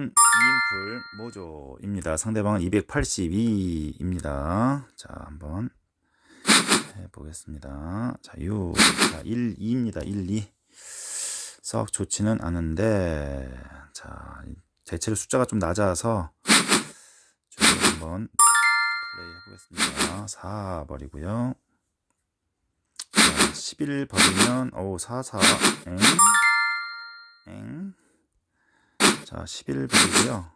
저는 2인풀 모조입니다. 상대방은 282입니다. 자, 한번 해보겠습니다. 자, 6. 자, 1, 2입니다. 1, 2. 썩 좋지는 않은데, 자, 대체로 숫자가 좀 낮아서, 좀 한번 플레이 해보겠습니다. 4 버리고요. 자, 11 버리면, 오, 4, 4, 엥? 엥? 자, 11 버리고요.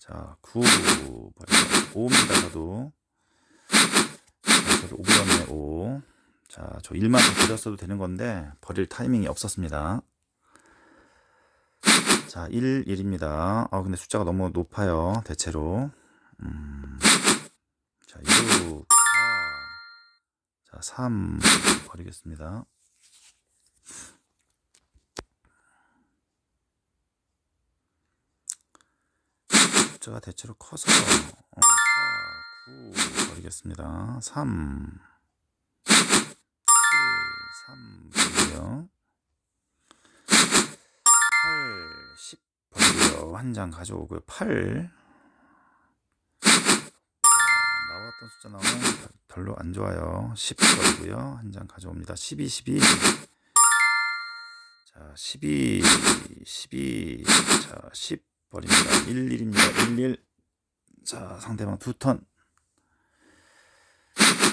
자, 9 버리고 5입니다. 저도. 자, 저도 5 버렸네. 5. 자, 저 1만 더 버렸어도 되는 건데 버릴 타이밍이 없었습니다. 자, 1, 1입니다. 아, 근데 숫자가 너무 높아요. 대체로. 음. 자, 6, 4. 자, 3 버리겠습니다. 숫자가 대체로 커서 어, 4, 9 버리겠습니다. 3 7, 3 버리고요. 8, 10 버리고요. 한 장 가져오고요. 8 아, 나왔던 숫자 나오면 별로 안 좋아요. 10 버리고요. 한 장 가져옵니다. 12, 12 자, 12, 12, 자, 10 버립니다. 1, 1입니다. 1, 1. 자, 상대방 두 턴.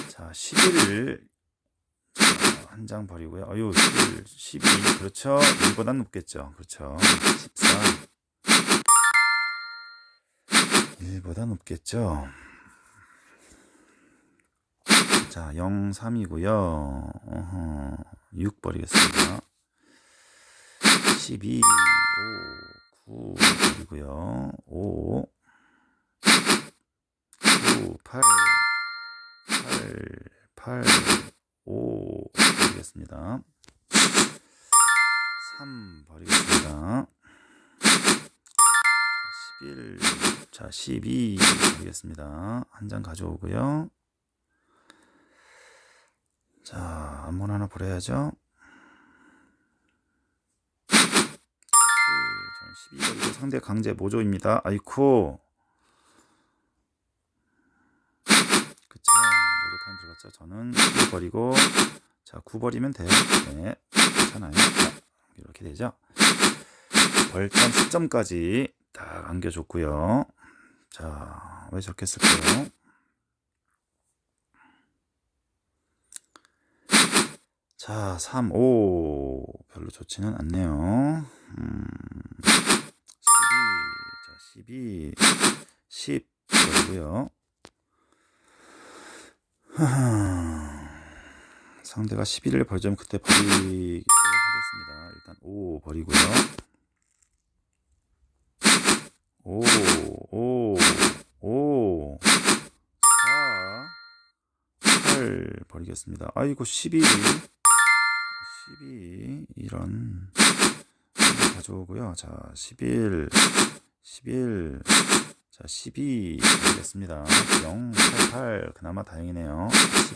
자, 11. 자, 한장 버리고요. 어유, 11, 12. 그렇죠. 1보단 높겠죠. 그렇죠. 14. 1보다 높겠죠. 자, 0, 3이고요. 어허, 6 버리겠습니다. 12, 5, 9 버리고요. 5, 9, 8, 8, 8, 5 버리겠습니다. 3 버리겠습니다. 11, 자, 12 버리겠습니다. 한 장 가져오고요. 자, 아무나 하나 버려야죠. 12 버리고 상대 강제 모조입니다. 아이쿠. 그쵸. 모조 타임 들어갔죠. 저는 12 버리고, 자, 9 버리면 돼요. 네. 괜찮아요. 자, 이렇게 되죠. 벌점 10점까지 딱 안겨줬고요. 자, 왜 저렇게 쓸까요? 자, 3, 5. 별로 좋지는 않네요. 음, 12, 자, 12, 10 버리고요. 상대가 11을 벌점 그때 버리도록 하겠습니다. 일단 5 버리고요. 5, 5, 5, 4, 8 버리겠습니다. 아이고 12, 12 이런 가져오고요. 자, 11, 11, 자, 12 버리겠습니다. 0, 8, 8 그나마 다행이네요.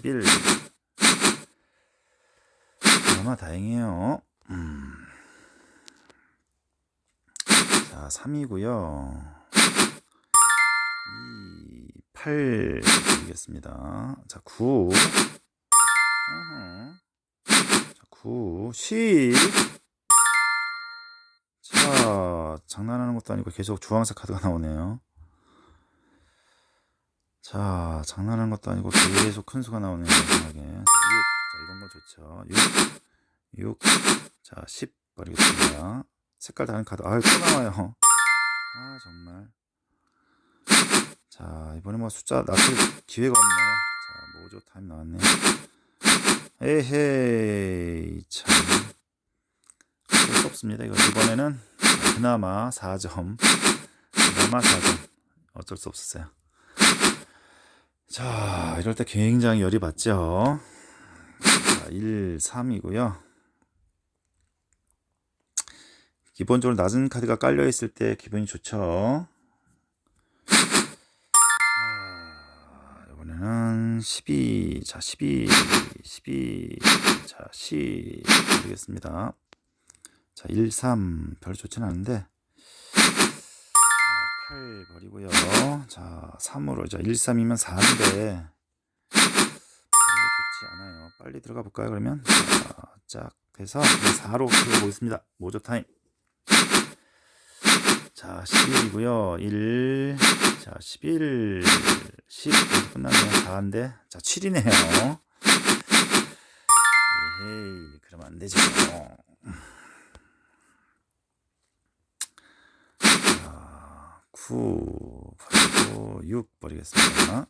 11 그나마 다행이에요. 음. 자, 3이고요. 2, 8 드리겠습니다. 자, 9. 어허. 자, 9, 10. 자, 장난하는 것도 아니고 계속 주황색 카드가 나오네요. 자, 장난하는 것도 아니고 계속 큰 수가 나오네요. 마지막에. 자, 6. 자, 이런 거 좋죠. 6. 6. 자, 10 버리겠습니다. 색깔 다른 카드. 아유, 또 나와요. 아, 정말. 자, 이번에 뭐 숫자 낮출 기회가 없네요. 자, 모조 타임 나왔네. 에헤이, 참. 어쩔 수 없습니다. 이거 이번에는 그나마 4점. 그나마 4점. 어쩔 수 없었어요. 자, 이럴 때 굉장히 열이 받죠. 자, 1, 3이고요. 기본적으로 낮은 카드가 깔려 있을 때 기분이 좋죠. 이번에는 12, 자, 12, 12, 자, 10 드리겠습니다. 자, 1, 3 별로 좋진 않은데 8 버리고요. 자, 3으로 자, 1, 3이면 4인데 별로 좋지 않아요. 빨리 들어가 볼까요? 그러면 자, 짝 돼서 4로 들어가 보겠습니다. 모조 타임. 자, 11이고요. 1. 자, 11. 10. 여기서 끝나네요. 4인데. 자, 7이네요. 에헤이, 그러면 안 되죠. 자, 9 버리고 6 버리겠습니다.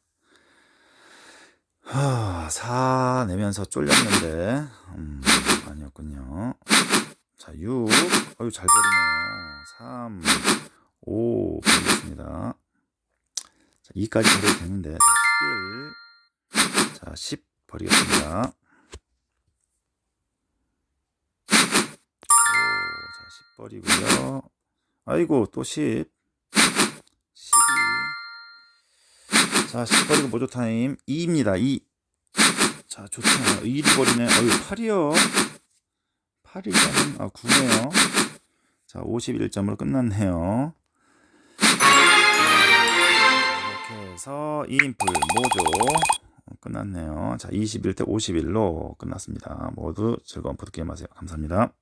하, 4 내면서 쫄렸는데, 음, 아니었군요. 자, 6. 어유, 잘 버리네요. 3, 5 버리겠습니다. 자, 2까지 버려도 되는데, 자, 11. 자, 10 버리겠습니다. 5. 자, 10 버리고요. 아이고, 또 10. 12. 자, 10 버리고 모조 타임 2입니다. 2. 자, 좋잖아요. 2를 버리네. 어유, 8이요. 8일자는 아 9네요. 자, 51점으로 끝났네요. 이렇게 해서 2인풀 모조 끝났네요. 자, 21대 51로 끝났습니다. 모두 즐거운 보드게임 하세요. 감사합니다.